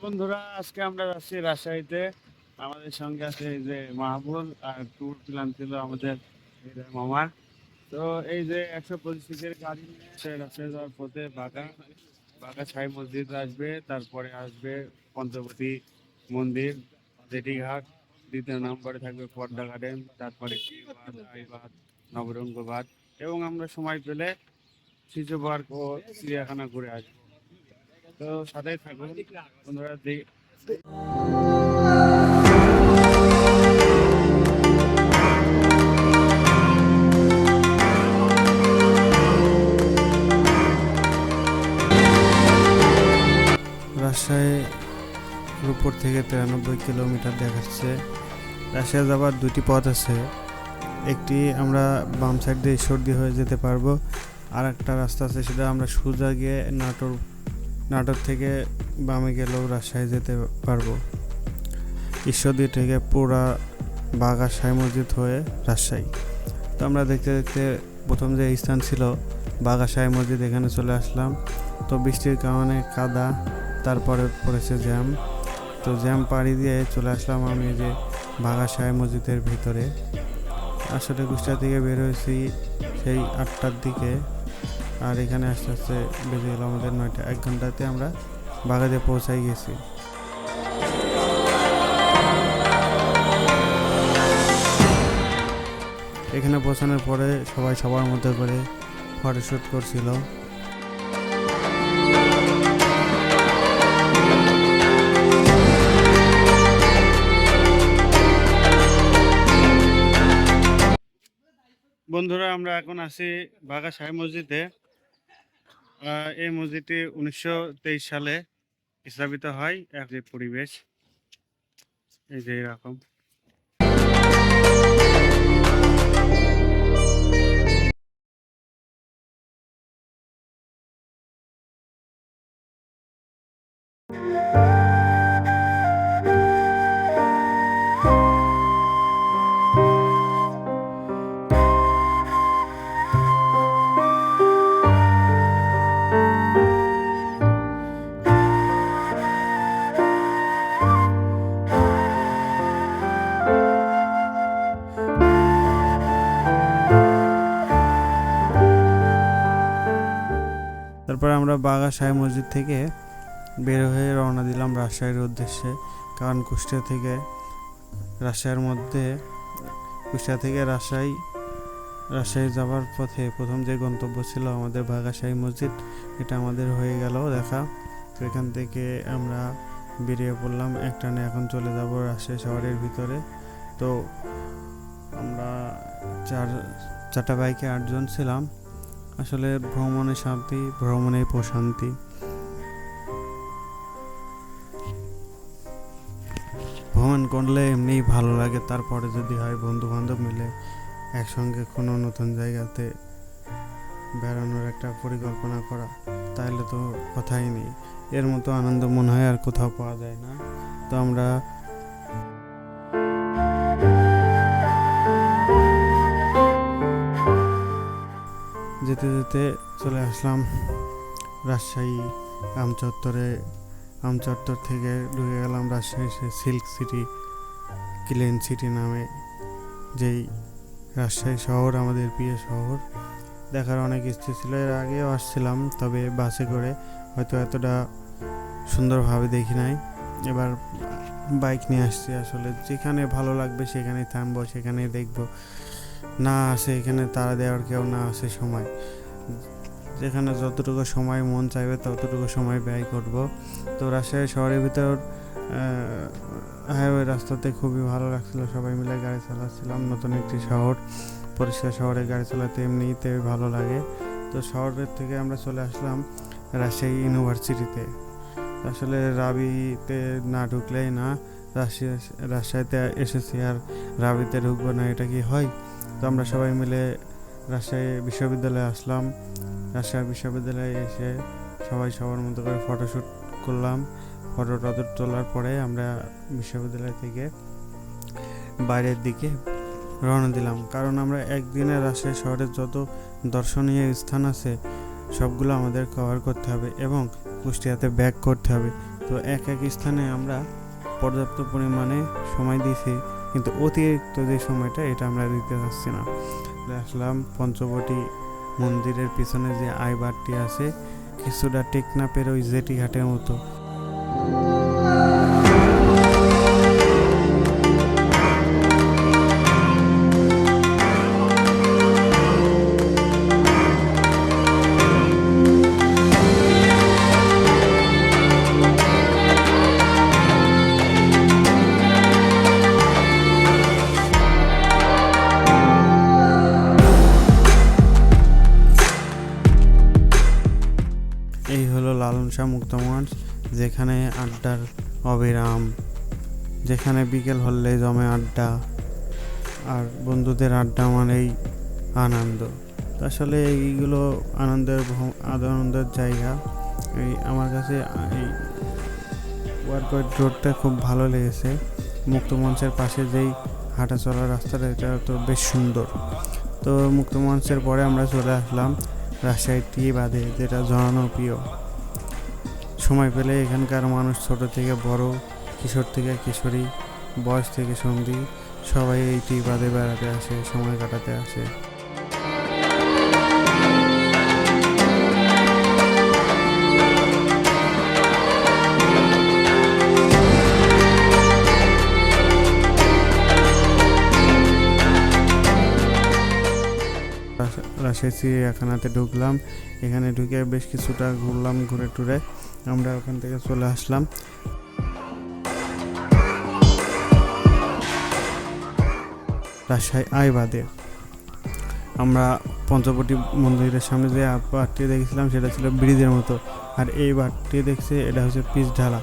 বন্ধুরা, আজকে আমরা যাচ্ছি রাজশাহীতে। আমাদের সঙ্গে আছে এই যে মাহবুব আর ট্যুর প্ল্যান ছিল আমাদের মামার। তো এই যে একশো পঁচিশ সিটের গাড়ি সে রাজশাহী যাওয়ার পথে বাগা বাগা ছাই মসজিদ আসবে, তারপরে আসবে পঞ্চবতী মন্দির, জেটিঘাট, দ্বিতীয় নম্বরে থাকবে পর্দা গার্ডেন তারপরে নবরঙ্গবাদ। এবং আমরা সময় পেলে শিশু পার্ক ও চিড়িয়াখানা ঘুরে আসব। তো সাথেই থাকুন। বন্ধুরা রাজশাহীর উপর থেকে তিরানব্বই কিলোমিটার দেখাচ্ছে। রাজশাহী যাবার দুটি পথ আছে। একটি আমরা বাম সাইড দিয়ে সর্দি হয়ে যেতে পারব আর একটা রাস্তা আছে সেটা আমরা সোজা গিয়ে নাটোর নাটোর থেকে বামে গেলেও রাজশাহী যেতে পারব। ঈশ্বরদী থেকে পুরা বাগা সাই মসজিদ হয়ে রাজশাহী। তো আমরা দেখতে দেখতে প্রথম যে স্থান ছিল, বাগা সাই মসজিদ, এখানে চলে আসলাম। তো বৃষ্টির কারণে কাদা, তারপরে পড়েছে জ্যাম। তো জ্যাম পাড়ি দিয়ে চলে আসলাম আমি যে বাগা সাই মসজিদের ভিতরে। আসলে কুষ্টিয়া থেকে বের হয়েছি সেই আটটার দিকে। আর এখানে আস্তে আস্তে বেজে গেল আমাদের নয়টা। এক ঘন্টাতে আমরা বাগাতে পৌঁছাই গেছি। এখানে পৌঁছানোর পরে সবাই সবার মধ্যে করে ফটোশ্যুট করছিল। বন্ধুরা, আমরা এখন আছি বাঘা সাহেব মসজিদে। এই মসজিদটি উনিশশো তেইশ সালে স্থাপিত হয়। এক যে পরিবেশ, এই যে এরকম। thank আমরা বাঘা সাহেব মসজিদ থেকে বের হয়ে রওনা দিলাম রাজশাহীর উদ্দেশ্যে। কারণ কুষ্টিয়া থেকে রাজশাহীর মধ্যে, কুষ্টিয়া থেকে রাজশাহী রাজশাহী যাওয়ার পথে প্রথম যে গন্তব্য ছিল আমাদের বাঘাশাহী মসজিদ, এটা আমাদের হয়ে গেল দেখা। তো এখান থেকে আমরা বেরিয়ে পড়লাম একটানে এখন চলে যাব রাজশাহী শহরের ভিতরে। তো আমরা চার, চারটা বাইকে আটজন ছিলাম। আসলে ভ্রমণে শান্তি ভ্রমণে প্রশান্তি। ভ্রমণ করলে এমনিই ভালো লাগে, তারপরে যদি হয় বন্ধু বান্ধব মিলে একসঙ্গে কোনো নতুন জায়গাতে বেড়ানোর একটা পরিকল্পনা করা, তাহলে তো কথাই নেই। এর মতো আনন্দ মনে হয় আর কোথাও পাওয়া যায় না। তো আমরা যেতে যেতে চলে আসলাম রাজশাহী আমচত্বরে। আমচত্বর থেকে ঢুকে গেলাম Rajshahi silk city, clean city নামে, যেই রাজশাহী শহর, আমাদের প্রিয় শহর। দেখার অনেক ইচ্ছে ছিল, এর আগেও আসছিলাম, তবে বাসে করে হয়তো এতটা সুন্দরভাবে দেখি নাই। এবার বাইক নিয়ে আসছি আসলে, যেখানে ভালো লাগবে সেখানেই থামবো, সেখানেই দেখব। না আসে, এখানে তারা দেওয়ার কেউ না আসে সময়। যেখানে যতটুকু সময় মন চাইবে, ততটুকু সময় ব্যয় করব। তো রাজশাহী শহরের ভিতর হাইওয়ে রাস্তাতে খুবই ভালো লাগছিল। সবাই মিলে গাড়ি চালাচ্ছিলাম। নতুন একটি শহর, পরিষ্কার শহরে গাড়ি চালাতে এমনিতে ভালো লাগে। তো শহরের থেকে আমরা চলে আসলাম রাজশাহী ইউনিভার্সিটিতে। আসলে রাবিতে না ঢুকলেই না রাজশাহী রাজশাহীতে এসেছি। আর রাবিতে ঢুকবো না, এটা কি হয়? তো আমরা সবাই মিলে রাজশাহী বিশ্ববিদ্যালয়ে আসলাম। রাজশাহী বিশ্ববিদ্যালয়ে এসে সবাই সবার মতো করে ফটোশ্যুট করলাম। ফটো টটো তোলার পরে আমরা বিশ্ববিদ্যালয় থেকে বাইরের দিকে রওনা দিলাম। কারণ আমরা একদিনে রাজশাহী শহরের যত দর্শনীয় স্থান আছে, সবগুলো আমাদের কভার করতে হবে এবং কুষ্টিয়াতে ব্যাক করতে হবে। তো এক এক স্থানে আমরা পর্যাপ্ত পরিমাণে সময় দিয়েছি। কিন্তু অতিরিক্ত যে সময়টা, এটা আমরা দিতে পারছি না। আসলাম পঞ্চবটি মন্দিরের পিছনে যে আইবারটি আছে, কিছুটা টেকনাপের ওই জেটি ঘাটের মতো। লালন শাহ মুক্ত মঞ্চ, যেখানে আড্ডার অবিরাম, যেখানে বিকেল হলে জমে আড্ডা আর বন্ধুদের আড্ডা মানেই আনন্দ। আসলে এইগুলো আনন্দের আনন্দের জায়গা। এই আমার কাছে, এই ওয়ার্কআউট রোডটা খুব ভালো লেগেছে। মুক্ত মঞ্চের পাশে যেই হাঁটা চলার রাস্তাটা, এটা তো বেশ সুন্দর। তো মুক্ত মঞ্চের পরে আমরা চলে আসলাম রাজশাহী টি বাদে, যেটা জনপ্রিয়। সময় পেলে এখানকার মানুষ ছোট থেকে বড়, কিশোর থেকে কিশোরী, বয়স থেকে সন্ধি, সবাই এই টি বাদে বেড়াতে আসে, সময় কাটাতে আসে। এসে চিড়িয়াখানাতে ঢুকলাম। এখানে ঢুকে বেশ কিছুটা ঘুরলাম ঘুরে টুরে। আমরা ওখান থেকে চলে আসলাম। রাজশাহী আইবাদে। আমরা পঞ্চবটি মন্দিরের সামনে যে বারটি দেখেছিলাম, সেটা ছিল ব্রিজের মতো। আর এই বারটি দেখছি, এটা হচ্ছে পিচ ঢালা।